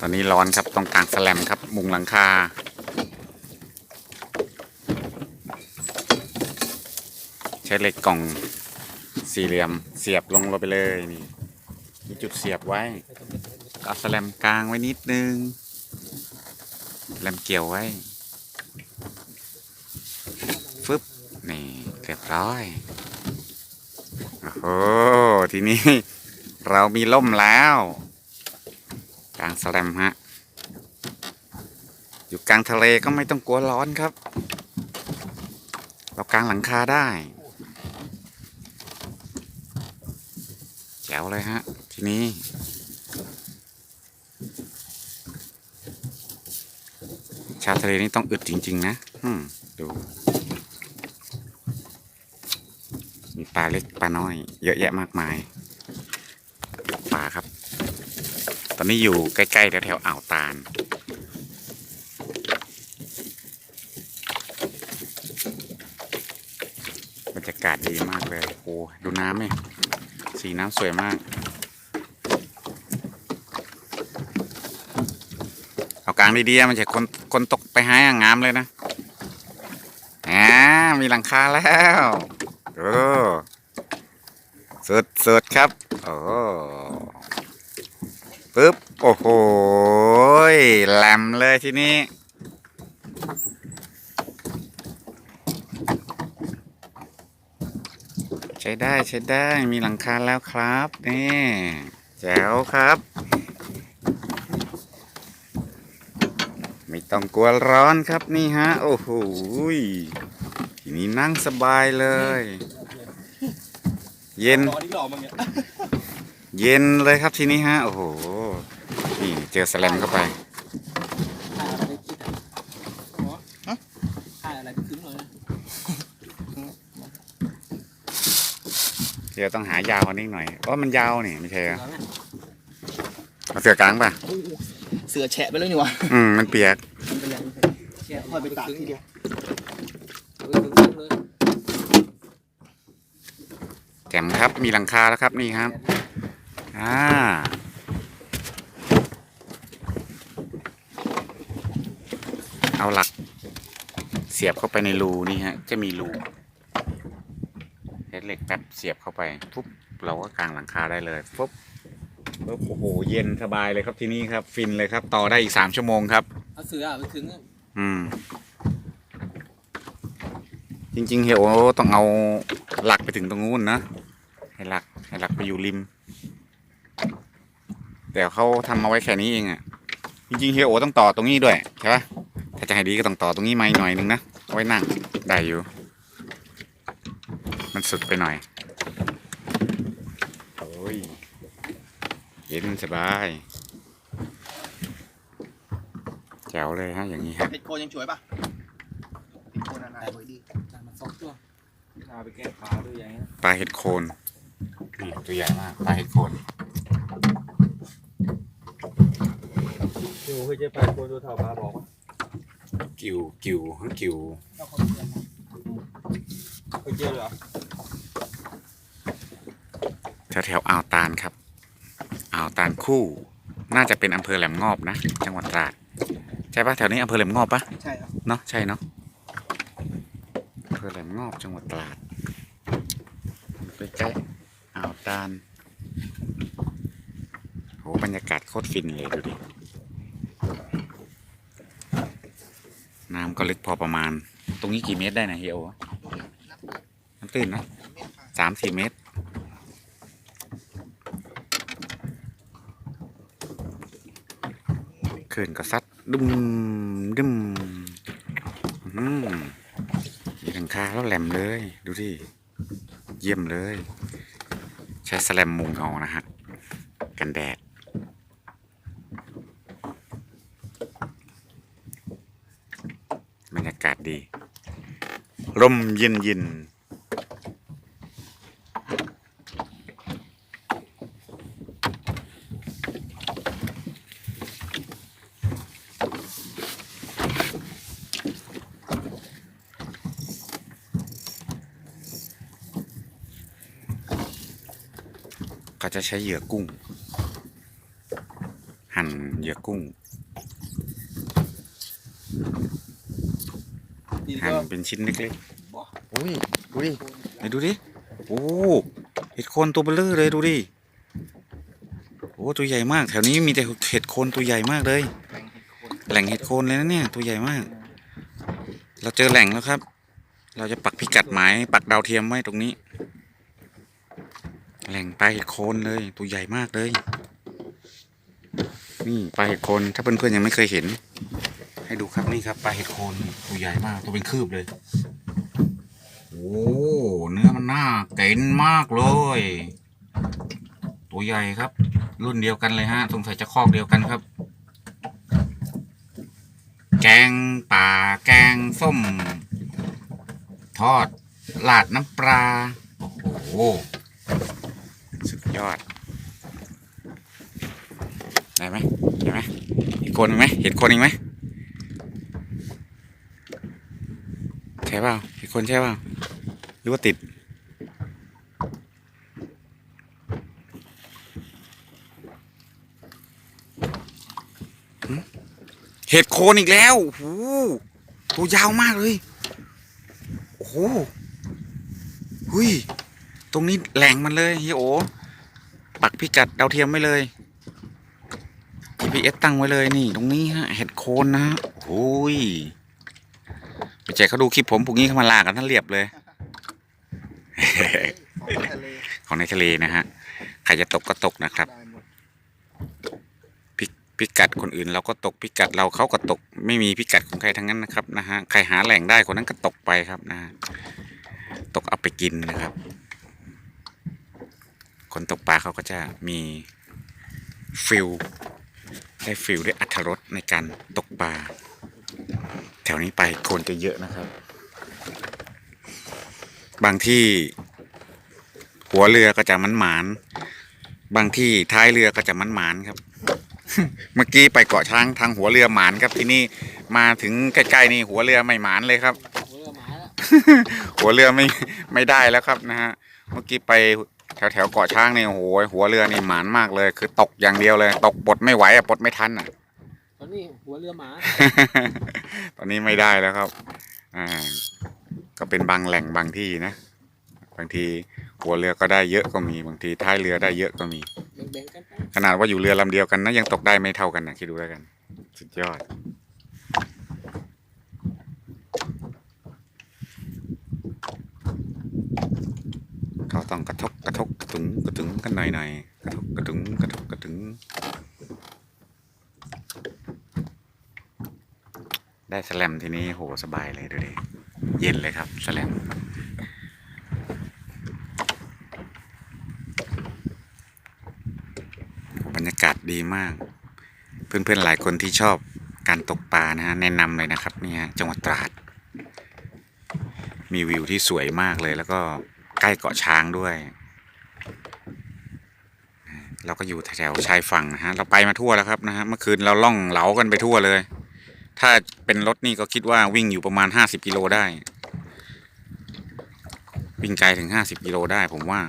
ตอนนี้ร้อนครับต้องกลางแสลมครับ มุงหลังคา ใช้เหล็กกล่องสี่เหลี่ยมเสียบลงลงไปเลยนี่มีจุดเสียบไว้เอาแสลมกลางไว้นิดนึงแสลมเกี่ยวไว้ฟึบนี่เรียบร้อยโอ้โหทีนี้เรามีล่มแล้วางแสลมฮะ อยู่กลางทะเลก็ไม่ต้องกลัวร้อนครับ เรากลางหลังคาได้ แจ๋วเลยฮะ ทีนี้ ชาวทะเลนี่ต้องอึดจริง ๆ นะดูมีปลาเล็กปลาน้อย เยอะแยะมากมาย ปลาครับ ตอนนี้อยู่ใกล้ๆแถวๆอ่าวตาล บรรยากาศดีมากเลย โอ้ดูน้ำเนี่ยสีน้ำสวยมาก เอากลางดีๆมันจะคนคนตกไปหาอย่างงามเลยนะอ่ามีหลังคาแล้วโอ้สุดสุดครับ โอ้ ปึ๊บ โอ้โหแหลมเลยทีนี้ ใช้ได้ใช้ได้มีหลังคาแล้วครับ นี่แจ๋วครับ ไม่ต้องกลัวร้อนครับนี่ฮะ โอ้โหทีนี้นั่งสบายเลย เย็นอ เนี่ยเย็นเลยครับทีนี้ฮะ โอ้โห นี่เจอแสลมเข้าไปถ่ายอะไรได้คิดอะถ่ายอะไรก็คึ้งเลยนะเดี๋ยวต้องหายาวกว่านี้หน่อยเพราะมันยาวนี่ไม่ใช่เหรอแล้วเนี่ยเอาเสือกลางป่ะโอ้โหเสือแฉะไปเลยนี่หวะอืม มันเปียกมันเป็นยังไงแฉะค่อยไปตากทีเดียวเออคึ้งเลยแจ่มครับ มีหลังคาแล้วครับนี่ครับ อ่าเอาหลัก เสียบเข้าไปในรูนี่ฮะ จะมีรูเฮ็ดเหล็กแป๊บเสียบเข้าไปปุ๊บเราก็กางหลังคาได้เลยปุ๊บปุ๊บโอ้โหเย็นสบายเลยครับที่นี่ครับ ฟินเลยครับ ต่อได้อีกสามชั่วโมงครับเอาเสืออะไปคึ้งอะอืม จริง ๆเฮียโอต้องเอาหลักไปถึงตรงนู้นนะให้หลักให้หลักไปอยู่ริม แต่เขาทำมาไว้แค่นี้เองอะ่ะ จริงๆเฮียโอต้องต่อตรงนี้ด้วยใช่ปะถ้าจะให้ดีก็ต้องต่อตรงนี้มาอีกหน่อยนึงนะเอาไว้นั่งได้อยู่ มันสุดไปหน่อยโอ้ยเย็นสบายแจ๋วเลยฮะอย่างนี้ฮะเห็ดโคนยังสวยป่ะเห็ดโคนนานๆสวยดีจ่ายมาสองตัวเอาไปแก้ปลาด้วยยังไงนะปลาเห็ดโคนนี่ตัวใหญ่มากปลาเห็ดโคน ดูเคยเจอปลาโคนตัวเท่าปลาบอกว่ากิวกิวทั้งกิวเคยเจอเหรอแถวแถวๆอ่าวตาลครับอ่าวตาลคู่ น่าจะเป็นอำเภอแหลมงอบนะ จังหวัดตราด ใช่ปะแถวนี้อำเภอแหลมงอบปะใช่ครับเนาะใช่เนาะอำเภอแหลมงอบจังหวัดตราดใกล้ๆอ่าวตาลโหบรรยากาศโคตรฟินเลยดูดิ น้ำ ก็ลึกพอประมาณ ตรงนี้กี่เมตรได้นะเฮียโอน้ำตื้นนะสามสี่เมตร เขื่อนก็ซัดดุมดุมอืมมีหลังคาแล้วแหลมเลย ดูที่เยี่ยมเลย ใช้แสแลมมุงเอานะฮะ กันแดด บรรยากาศดี ร่มเย็นเย็นเขาจะใช้เหยื่อกุ้ง หั่นเหยื่อกุ้ง หั่นก็เป็นชิ้นเล็กๆอุ้ยดูดิไหนดูดิ โอ้เห็ดโคนตัวเบลอเลยดูดิ โอ้ตัวใหญ่มาก แถวนี้มีแต่เห็ดโคนตัวใหญ่มากเลยแบ่งเห็ดโคนแหล่งเห็ดโคนเลยนะเนี่ย ตัวใหญ่มาก เราเจอแหล่งแล้วครับ เราจะปักพิกัดหมายปักดาวเทียมไว้ตรงนี้ แหล่งปลาเห็ดโคนเลย ตัวใหญ่มากเลย นี่ปลาเห็ดโคนถ้าเพื่อนๆยังไม่เคยเห็น ให้ดูครับนี่ครับปลาเห็ดโคนตัวใหญ่มากตัวเป็นคืบเลย โอ้เนื้อมันน่าเก๋นมากเลย ตัวใหญ่ครับ รุ่นเดียวกันเลยฮะสงสัยจะคอกเดียวกันครับ แกงป่าแกงส้ม ทอดลาดน้ำปลาโอ้โหสุดยอดได้ไหมเห็นไหมเห็นคนอีกไหมเห็นคนอีกไหม ใช่เปล่าเห็นคนใช่เปล่าหรือว่าติด เห็ดโคนอีกแล้วโอ้ตัวยาวมากเลย โอ้โหหุยตรงนี้แหล่งมันเลยเฮียโอปักพิกัดดาวเทียมไว้เลย GPS ตั้งไว้เลยนี่ ตรงนี้ฮะเห็ดโคนนะฮะโอ้ย ไปแจกเขาดูคลิปผมพวกนี้เขามาลากันท่านเรียบเลยของทะเลของในทะเลนะฮะใครจะตกก็ตกนะครับพิกัดคนอื่นเราก็ตกพิกัดเราเขาก็ตก ไม่มีพิกัดของใครทั้งนั้นนะครับนะฮะใครหาแหล่งได้คนนั้นก็ตกไปครับนะฮะตกเอาไปกินนะครับ คนตกปลาเขาก็จะมีฟิลได้ฟิลได้อัธรสในการตกปลา แถวนี้ไปคนจะเยอะนะครับ บางที่หัวเรือก็จะมันหมาน บางที่ท้ายเรือก็จะมันหมานครับ เมื่อกี้ไปเกาะช้างทางหัวเรือหมานครับที่นี่มาถึงใกล้ๆนี่หัวเรือไม่หมานเลยครับ หัวเรือไม่ไม่ได้แล้วครับนะฮะเมื่อกี้ไปแถวแถวๆเกาะช้างนี่โอ้โหหัวเรือนี่หมานมากเลย คือตกอย่างเดียวเลย ตกปดไม่ไหวอะปดไม่ทันอะ อนนี้หัวเรือหมา ตอนนี้ไม่ได้แล้วครับ อ่า ก็เป็นบางแหล่งบางที่นะ บางทีหัวเรือก็ได้เยอะก็มี บางทีท้ายเรือได้เยอะก็มี แบ่งๆกันไปขนาดว่าอยู่เรือลำเดียวกันนะยังตกได้ไม่เท่ากันนะคิดดูแล้วกัน สุดยอด เขาต้องกระทบกระทบกระตุงกระตุงกันหน่อยหน่อยๆกระทบกระตุงกระทบกระตุง ได้สแลมทีนี้โหสบายเลยดูดิเย็นเลยครับสแลมบรรยากาศดีมาก เพื่อนๆหลายคนที่ชอบการตกปลานะฮะแนะนำเลยนะครับเนี่ยจังหวัดตราด มีวิวที่สวยมากเลย แล้วก็ใกล้เกาะช้างด้วย เราก็อยู่แถวชายฝั่งนะฮะเราไปมาทั่วแล้วครับนะฮะเมื่อคืนเราล่องเหลากันไปทั่วเลย ถ้าเป็นรถนี่ก็คิดว่าวิ่งอยู่ประมาณห้าสิบกิโลได้ วิ่งไกลถึงห้าสิบกิโลได้ผมว่า